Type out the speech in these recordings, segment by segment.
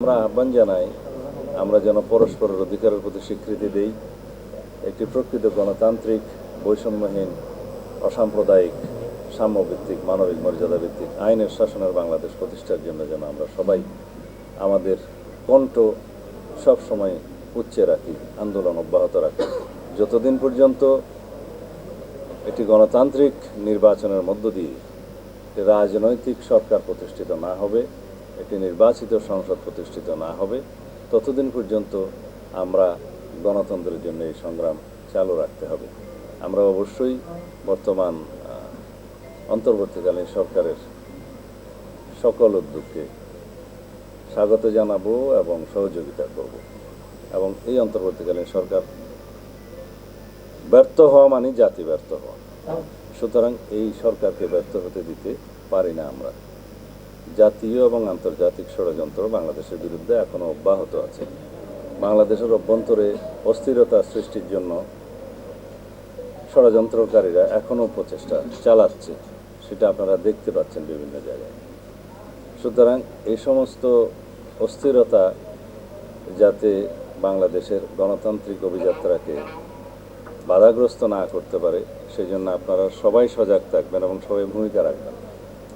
আমরা আহ্বান জানাই, আমরা যেন পরস্পরের অধিকারের প্রতি স্বীকৃতি দেই। একটি প্রকৃত গণতান্ত্রিক, বৈষম্যহীন, অসাম্প্রদায়িক, সাম্যভিত্তিক, মানবিক মর্যাদা ভিত্তিক আইনের শাসনের বাংলাদেশ প্রতিষ্ঠার জন্য যেন আমরা সবাই আমাদের কণ্ঠ সবসময় উচ্চে রাখি, আন্দোলন অব্যাহত রাখি। যতদিন পর্যন্ত একটি গণতান্ত্রিক নির্বাচনের মধ্য দিয়ে রাজনৈতিক সরকার প্রতিষ্ঠিত না হবে একটি নির্বাচিত সংসদ প্রতিষ্ঠিত না হবে, ততদিন পর্যন্ত আমরা গণতন্ত্রের জন্য এই সংগ্রাম চালু রাখতে হবে। আমরা অবশ্যই বর্তমান অন্তর্বর্তীকালীন সরকারের সকল উদ্যোগকে স্বাগত জানাব এবং সহযোগিতা করব। এবং এই অন্তর্বর্তীকালীন সরকার ব্যর্থ হওয়া মানে জাতি ব্যর্থ হওয়া। সুতরাং এই সরকারকে ব্যর্থ হতে দিতে পারি না আমরা। জাতীয় এবং আন্তর্জাতিক ষড়যন্ত্র বাংলাদেশের বিরুদ্ধে এখনও অব্যাহত আছে। বাংলাদেশের অভ্যন্তরে অস্থিরতা সৃষ্টির জন্য ষড়যন্ত্রকারীরা এখনও প্রচেষ্টা চালাচ্ছে, সেটা আপনারা দেখতে পাচ্ছেন বিভিন্ন জায়গায়। সুতরাং এই সমস্ত অস্থিরতা যাতে বাংলাদেশের গণতান্ত্রিক অভিযাত্রাকে বাধাগ্রস্ত না করতে পারে সেই জন্য আপনারা সবাই সজাগ থাকবেন এবং সবাই ভূমিকা রাখবেন।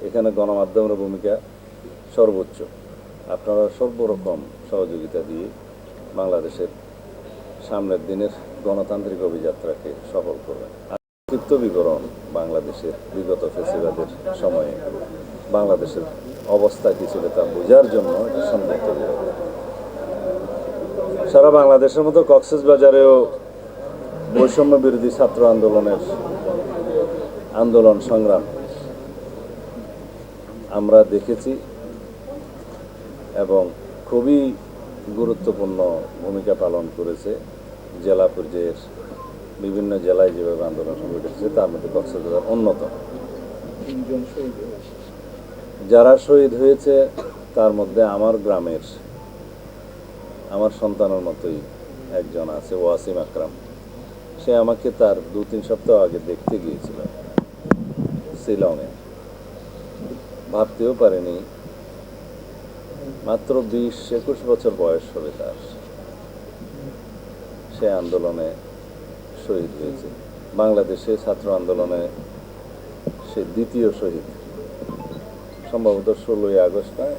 এখানে গণমাধ্যমের ভূমিকা সর্বোচ্চ। আপনারা সর্বরকম সহযোগিতা দিয়ে বাংলাদেশের সামনের দিনের গণতান্ত্রিক অভিযাত্রাকে সফল করবেন। সংক্ষিপ্ত বিবরণ বাংলাদেশের বিগত ফেসিবাদের সময়ে। বাংলাদেশের অবস্থা কি ছিল তা বোঝার জন্য এটি বিবরণ সারা বাংলাদেশের মতো কক্সেস বাজারেও বৈষম্য বিরোধী ছাত্র আন্দোলনের আন্দোলন সংগ্রাম আমরা দেখেছি এবং খুবই গুরুত্বপূর্ণ ভূমিকা পালন করেছে জেলা পর্যায়ের বিভিন্ন জেলায় যেভাবে আন্দোলন সংগঠিত তার মধ্যে কক্সবাজার অন্যতম। যারা শহীদ হয়েছে তার মধ্যে আমার গ্রামের আমার সন্তানের মতোই একজন আছে ওয়াসিম আকরাম। সে আমাকে তার দু তিন সপ্তাহ আগে দেখতে গিয়েছিল শিলংয়ে। ভাবতেও পারেনি। মাত্র বিশ, একুশ বছর বয়স হবে তার। সে আন্দোলনে শহীদ হয়েছে। বাংলাদেশে ছাত্র আন্দোলনে সে দ্বিতীয় শহীদ। সম্ভবত ষোলোই আগস্ট নয়,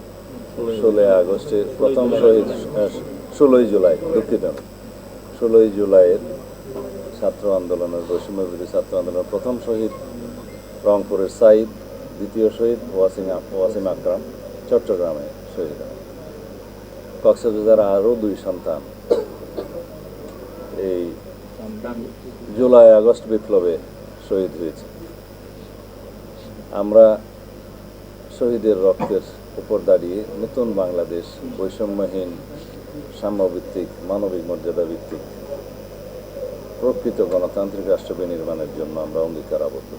ষোলোই আগস্টে প্রথম শহীদ ষোলোই জুলাই, দুঃখিত। ষোলোই জুলাইয়ের ছাত্র আন্দোলনের বৈষম্য বিরোধী ছাত্র আন্দোলনের প্রথম শহীদ রংপুরের সাইদ। দ্বিতীয় শহীদ ওয়াসিম ওয়াসিম আকরাম চট্টগ্রামে শহীদ হন। কক্সবাজার আরও দুই সন্তান। এই জুলাই, আগস্ট বিপ্লবে শহীদ হয়েছে। আমরা শহীদের রক্তের উপর দাঁড়িয়ে নতুন বাংলাদেশ বৈষম্যহীন, সাম্যভিত্তিক, মানবিক মর্যাদা ভিত্তিক প্রকৃত গণতান্ত্রিক রাষ্ট্র বিনির্মাণের জন্য আমরা অঙ্গীকার আবদ্ধ